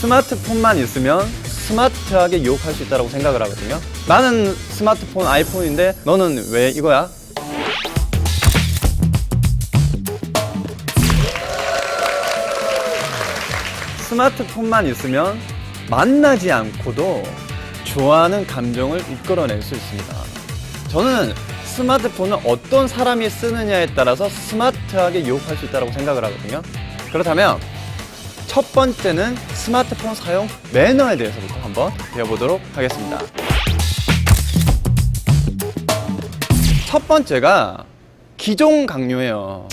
스마트폰만 있으면 스마트하게 유혹할 수 있다고 생각을 하거든요. 나는 스마트폰 아이폰인데 너는 왜 이거야? 스마트폰만 있으면 만나지 않고도 좋아하는 감정을 이끌어낼 수 있습니다. 저는 스마트폰을 어떤 사람이 쓰느냐에 따라서 스마트하게 유혹할 수 있다고 생각을 하거든요. 그렇다면 첫 번째는 스마트폰 사용 매너에 대해서부터 한번 배워보도록 하겠습니다. 첫 번째가 기종 강요예요.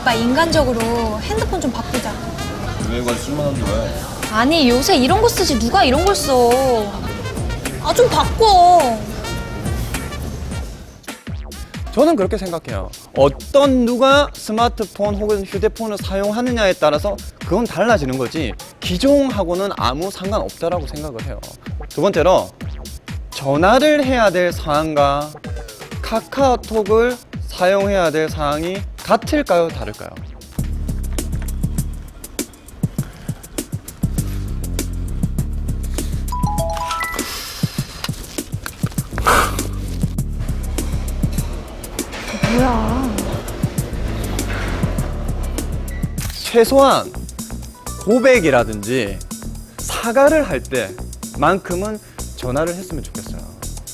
오빠 인간적으로 핸드폰 좀 바꾸자. 왜 이걸 쓸만한데 왜? 아니 요새 이런 거 쓰지 누가 이런 걸 써? 아 좀 바꿔. 저는 그렇게 생각해요. 어떤 누가 스마트폰 혹은 휴대폰을 사용하느냐에 따라서 그건 달라지는 거지 기종하고는 아무 상관없다라고 생각을 해요. 두 번째로 전화를 해야 될 상황과 카카오톡을 사용해야 될 상황이 같을까요? 다를까요? 뭐야? 최소한 고백이라든지 사과를 할 때만큼은 전화를 했으면 좋겠어요.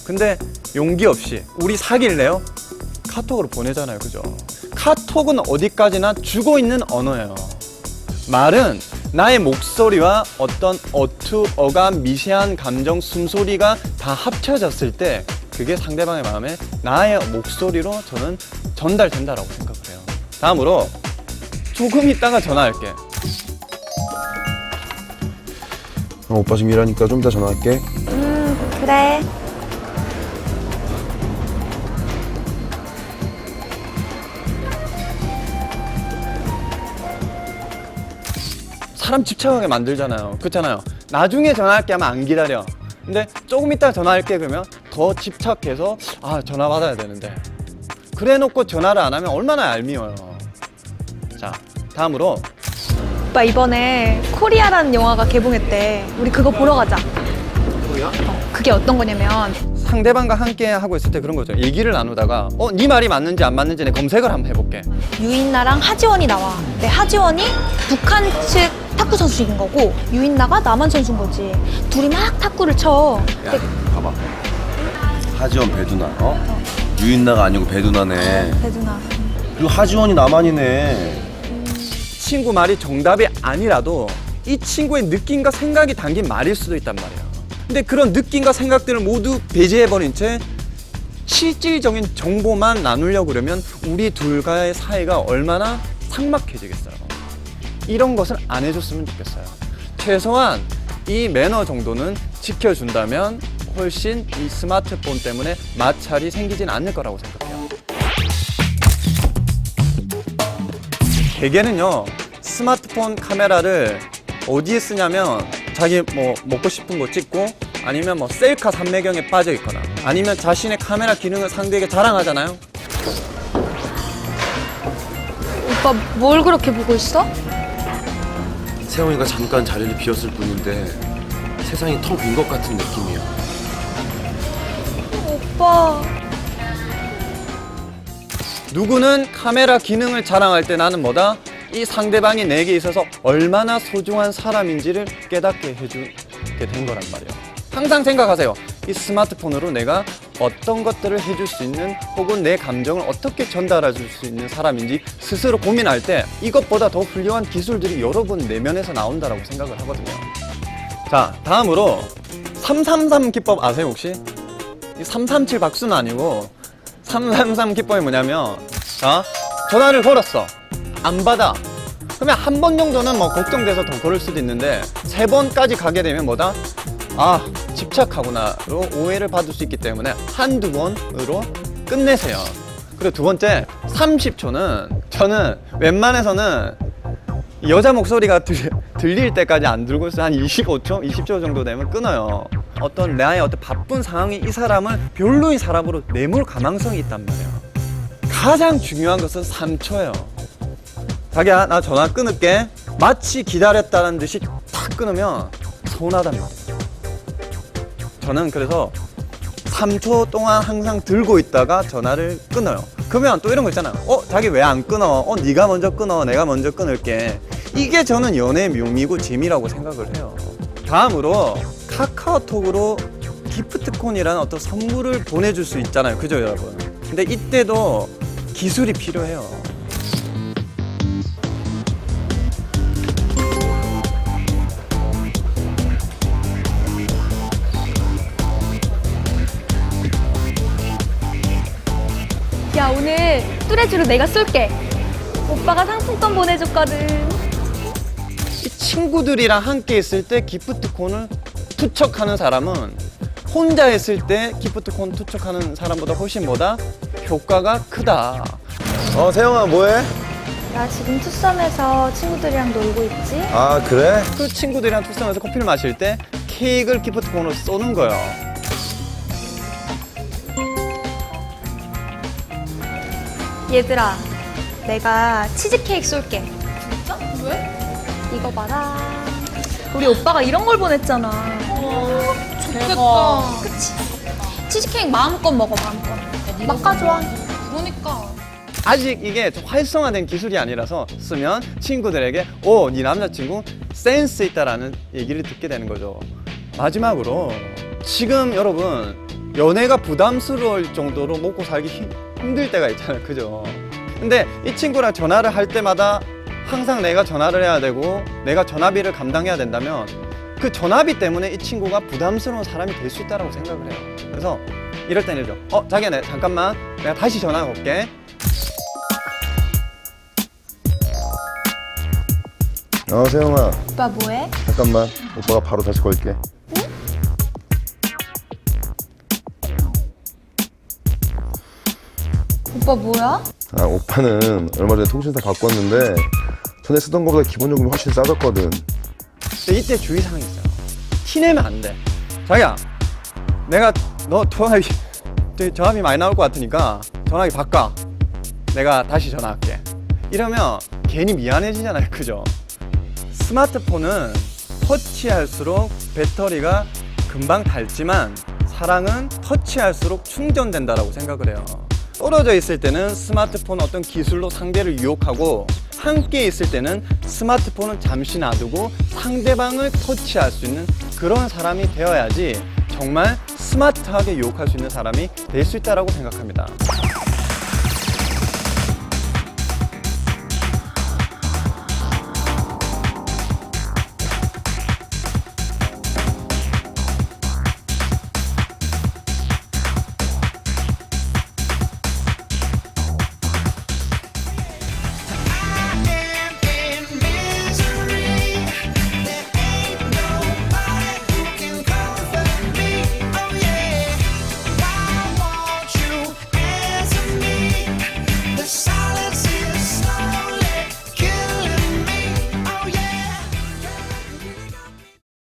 근데 용기 없이 우리 사귈래요? 카톡으로 보내잖아요. 그죠? 카톡은 어디까지나 주고 있는 언어예요. 말은 나의 목소리와 어떤 어투, 어감, 미세한 감정, 숨소리가 다 합쳐졌을 때 그게 상대방의 마음에 나의 목소리로 저는 전달된다라고 생각을 해요. 다음으로 조금 있다가 전화할게. 어, 오빠 지금 일하니까 좀 이따 전화할게. 그래. 사람 집착하게 만들잖아요. 그렇잖아요. 나중에 전화할게 하면 안 기다려. 근데 조금 이따 전화할게 그러면 더 집착해서 아 전화 받아야 되는데 그래 놓고 전화를 안 하면 얼마나 얄미워요. 자 다음으로 오빠 이번에 코리아라는 영화가 개봉했대. 우리 그거 보러 가자. 뭐야? 어, 그게 어떤 거냐면 상대방과 함께 하고 있을 때 그런 거죠. 얘기를 나누다가 어 네 말이 맞는지 안 맞는지 내 검색을 한번 해볼게. 유인나랑 하지원이 나와. 근데 하지원이 북한 측 탁구 선수인 거고 유인나가 남한 선수인 거지. 둘이 막 탁구를 쳐. 야, 근데 봐봐. 하지원 배두나, 어? 유인나가 아니고 배두나네. 배두나. 그리고 하지원이 남한이네. 친구 말이 정답이 아니라도 이 친구의 느낌과 생각이 담긴 말일 수도 있단 말이야. 근데 그런 느낌과 생각들을 모두 배제해버린 채 실질적인 정보만 나누려고 그러면 우리 둘과의 사이가 얼마나 삭막해지겠어요. 이런 것을 안 해줬으면 좋겠어요. 최소한 이 매너 정도는 지켜준다면 훨씬 이 스마트폰 때문에 마찰이 생기진 않을 거라고 생각해요. 대개는요 스마트폰 카메라를 어디에 쓰냐면 자기 뭐 먹고 싶은 거 찍고 아니면 뭐 셀카 삼매경에 빠져 있거나 아니면 자신의 카메라 기능을 상대에게 자랑하잖아요 오빠 뭘 그렇게 보고 있어? 세영이가 잠깐 자리를 비웠을 뿐인데 세상이 텅 빈 것 같은 느낌이야. 오빠. 누구는 카메라 기능을 자랑할 때 나는 뭐다? 이 상대방이 내게 있어서 얼마나 소중한 사람인지를 깨닫게 해주게 된 거란 말이에요. 항상 생각하세요. 이 스마트폰으로 내가 어떤 것들을 해줄 수 있는 혹은 내 감정을 어떻게 전달해 줄 수 있는 사람인지 스스로 고민할 때 이것보다 더 훌륭한 기술들이 여러분 내면에서 나온다라고 생각을 하거든요. 자, 다음으로 333 기법 아세요, 혹시? 이337 박수는 아니고 333 기법이 뭐냐면 자 전화를 걸었어. 안 받아. 그러면 한 번 정도는 뭐 걱정돼서 더 걸을 수도 있는데 세 번까지 가게 되면 뭐다? 아 집착하구나로 오해를 받을 수 있기 때문에 한두 번으로 끝내세요. 그리고 두 번째 30초는 저는 웬만해서는 여자 목소리가 들, 들릴 때까지 안 들고 있어요. 한 25초, 20초 정도 되면 끊어요. 어떤 나의 어떤 바쁜 상황이 이 사람을 별로인 사람으로 내몰 가망성이 있단 말이에요. 가장 중요한 것은 3초예요. 자기야, 나 전화 끊을게. 마치 기다렸다는 듯이 탁 끊으면 말이에요. 저는 그래서 3초 동안 항상 들고 있다가 전화를 끊어요. 그러면 또 이런 거 있잖아요. 어, 자기 왜 안 끊어? 어, 네가 먼저 끊어. 내가 먼저 끊을게. 이게 저는 연애의 묘미고 재미라고 생각을 해요. 다음으로 카카오톡으로 기프트콘이라는 어떤 선물을 보내줄 수 있잖아요. 그죠, 여러분? 근데 이때도 기술이 필요해요. 뚜레쥬로 내가 쏠게. 오빠가 상품권 보내줬거든. 이 친구들이랑 함께 있을 때 기프트콘을 투척하는 사람은 혼자 있을 때 기프트콘 투척하는 사람보다 훨씬 뭐다 효과가 크다. 어 세영아 뭐해? 나 지금 투썸에서 친구들이랑 놀고 있지. 아 그래? 그 친구들이랑 투썸에서 커피를 마실 때 케이크를 기프트콘으로 쏘는 거예요. 얘들아, 내가 치즈케이크 쏠게. 진짜? 왜? 이거 봐라. 우리 오빠가 이런 걸 보냈잖아. 좋겠다. 그치? 치즈케이크 마음껏 먹어, 마음껏. 막 가져와. 그러니까. 아직 이게 좀 활성화된 기술이 아니라서 쓰면 친구들에게 오, 네 남자친구 센스 있다라는 얘기를 듣게 되는 거죠. 마지막으로 지금 여러분 연애가 부담스러울 정도로 먹고 살기 힘- 힘들 때가 있잖아요. 그죠? 근데 이 친구랑 전화를 할 때마다 항상 내가 전화를 해야 되고 내가 전화비를 감당해야 된다면 그 전화비 때문에 이 친구가 부담스러운 사람이 될 수 있다고 생각을 해요. 그래서 이럴 때는 이러죠. 어, 자기야, 내 잠깐만. 내가 다시 전화 걸게. 어 세영아 오빠 뭐해? 잠깐만 오빠가 바로 다시 걸게 오빠 뭐야? 아 오빠는 얼마 전에 통신사 바꿨는데 전에 쓰던 거보다 기본 요금이 훨씬 싸졌거든 근데 이때 주의사항이 있어요. 티내면 안 돼. 자기야, 내가 너 전화기, 되게 전화비 많이 나올 것 같으니까 전화기 바꿔. 내가 다시 전화할게. 이러면 괜히 미안해지잖아요. 그죠? 스마트폰은 터치할수록 배터리가 금방 닳지만 사랑은 터치할수록 충전된다라고 생각을 해요. 떨어져 있을 때는 스마트폰 어떤 기술로 상대를 유혹하고 함께 있을 때는 스마트폰은 잠시 놔두고 상대방을 터치할 수 있는 그런 사람이 되어야지 정말 스마트하게 유혹할 수 있는 사람이 될 수 있다라고 생각합니다.